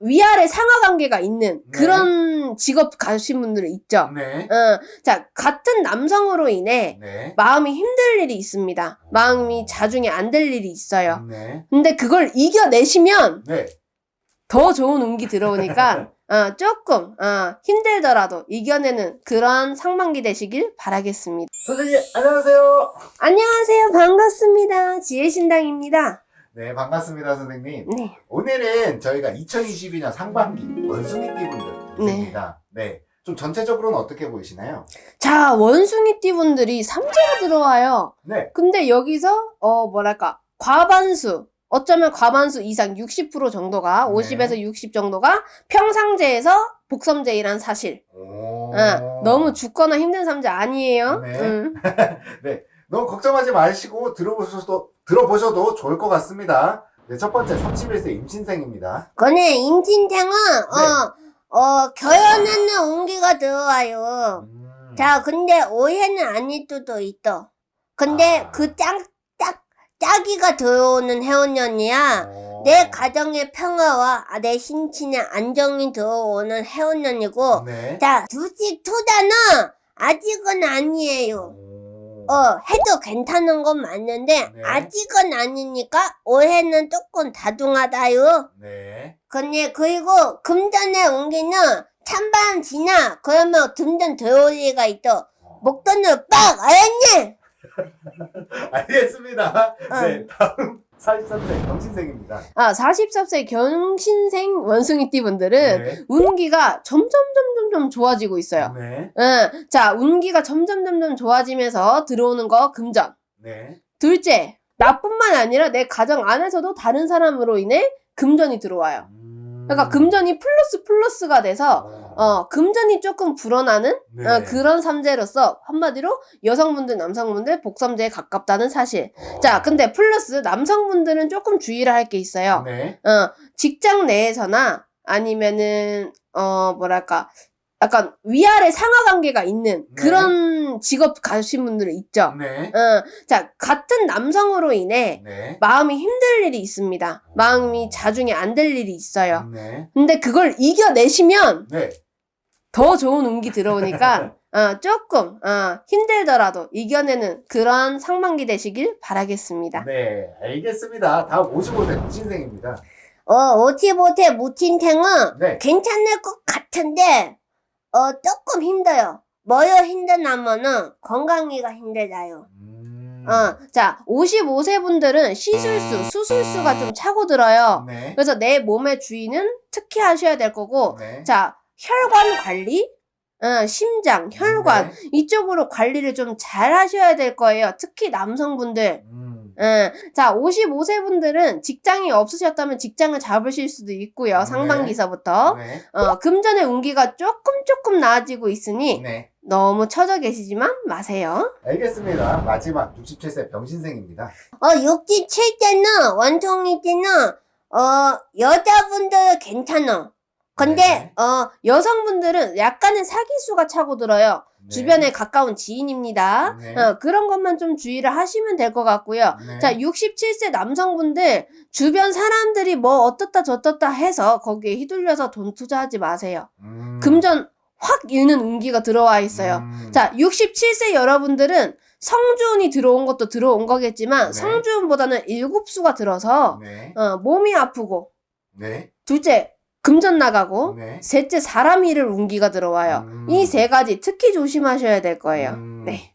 위아래 상하 관계가 있는 네. 그런 직업 가신 분들은 있죠. 네. 어, 자, 같은 남성으로 인해 네. 마음이 힘들 일이 있습니다. 마음이 자중이 안 될 일이 있어요. 네. 근데 그걸 이겨내시면 네. 더 좋은 운기 들어오니까 어, 조금 어, 힘들더라도 이겨내는 그런 상반기 되시길 바라겠습니다. 선생님, 안녕하세요. 안녕하세요. 반갑습니다. 지혜신당입니다. 네, 반갑습니다, 선생님. 네. 오늘은 저희가 2022년 상반기 원숭이 띠분들 입니다. 네. 좀 전체적으로는 어떻게 보이시나요? 자, 원숭이띠 분들이 삼재가 들어와요. 네. 근데 여기서 어 뭐랄까 과반수 어쩌면 과반수 이상 60% 정도가 네. 50에서 60 정도가 평상재에서 복섬재이란 사실. 오. 어, 너무 죽거나 힘든 삼재 아니에요. 네. 음. 너무 걱정하지 마시고 들어보셔도, 들어보셔도 좋을 것 같습니다. 네, 첫 번째 31세 임신생입니다. 그네 임신생은 어, 어, 결혼하는 온기가 들어와요. 음. 자, 근데 오해는 아닐 수도 있어. 근데 아. 그 짝, 짝, 짜기가 들어오는 해운년이야. 오. 내 가정의 평화와 아, 내 신친의 안정이 들어오는 해운년이고, 네. 자, 두식 투자는 아직은 아니에요. 오. 어, 해도 괜찮은 건 맞는데, 네. 아직은 아니니까 오해는 조금 다둥하다요. 네. 근데 그리고 금전의 온기는 찬바람 지나 그러면 금전 들어올 리가 있어 목돈을 빡 알았니? 알겠습니다. 어. 네, 다음 43세 경신생입니다. 아, 44세 경신생 원숭이띠 분들은 네. 운기가 점점 점점 점 좋아지고 있어요. 네. 응. 자, 운기가 점점 점점 좋아지면서 들어오는 거 금전. 네. 둘째, 나뿐만 아니라 내 가정 안에서도 다른 사람으로 인해 금전이 들어와요. 음. 그러니까 금전이 플러스 플러스가 돼서 어, 금전이 조금 불어나는 네. 어, 그런 삼재로서 한마디로 여성분들, 남성분들 복삼재에 가깝다는 사실. 어. 자, 근데 플러스 남성분들은 조금 주의를 할 게 있어요. 네. 어, 직장 내에서나 아니면은 어, 뭐랄까 약간 위아래 상하 관계가 있는 네. 그런 직업 가신 분들은 있죠. 네. 어, 자, 같은 남성으로 인해 네. 마음이 힘들 일이 있습니다. 마음이 자중이 안될 일이 있어요. 네. 근데 그걸 이겨내시면 네. 더 좋은 운기 들어오니까 어, 조금 어, 힘들더라도 이겨내는 그런 상반기 되시길 바라겠습니다. 네. 알겠습니다. 다음 55세 무신생입니다. 어 못해 무친탱은 네. 괜찮을 것 같은데 어 조금 힘들어요 뭐요 힘드냐면은 건강이가 힘들다요 음. 어, 자, 55세 분들은 시술수, 수술수가 좀 차고 들어요. 네. 그래서 내 몸의 주의는 특히 하셔야 될 거고, 네. 자, 혈관 관리, 어, 심장, 혈관, 네. 이쪽으로 관리를 좀 잘 하셔야 될 거예요. 특히 남성분들. 음. 어, 자, 55세 분들은 직장이 없으셨다면 직장을 잡으실 수도 있고요. 네. 상반기서부터. 네. 어, 금전의 운기가 조금 조금 나아지고 있으니 네. 너무 처져 계시지만 마세요. 알겠습니다. 마지막 67세 병신생입니다. 어 67때는 원통이 때는 어 여자분들 괜찮아 근데 네. 어 여성분들은 약간의 사기수가 차고 들어요. 네. 주변에 가까운 지인입니다. 네. 어, 그런 것만 좀 주의를 하시면 될 것 같고요. 네. 자, 67세 남성분들 주변 사람들이 뭐 어떻다 저떻다 해서 거기에 휘둘려서 돈 투자하지 마세요. 음. 금전 확 잃는 운기가 들어와 있어요. 음. 자, 67세 여러분들은 성주운이 들어온 것도 들어온 거겠지만 네. 성주운보다는 일곱 수가 들어서 네. 어, 몸이 아프고 네. 둘째 금전 나가고 네. 셋째 사람 잃을 운기가 들어와요. 음. 이 세 가지 특히 조심하셔야 될 거예요. 음. 네.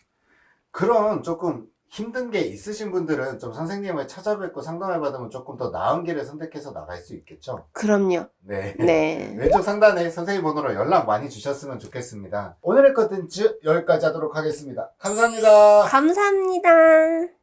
그런 조금 힘든 게 있으신 분들은 좀 선생님을 찾아뵙고 상담을 받으면 조금 더 나은 길을 선택해서 나갈 수 있겠죠? 그럼요. 네. 네. 왼쪽 상단에 선생님 번호로 연락 많이 주셨으면 좋겠습니다. 오늘의 컨텐츠 여기까지 하도록 하겠습니다. 감사합니다. 감사합니다.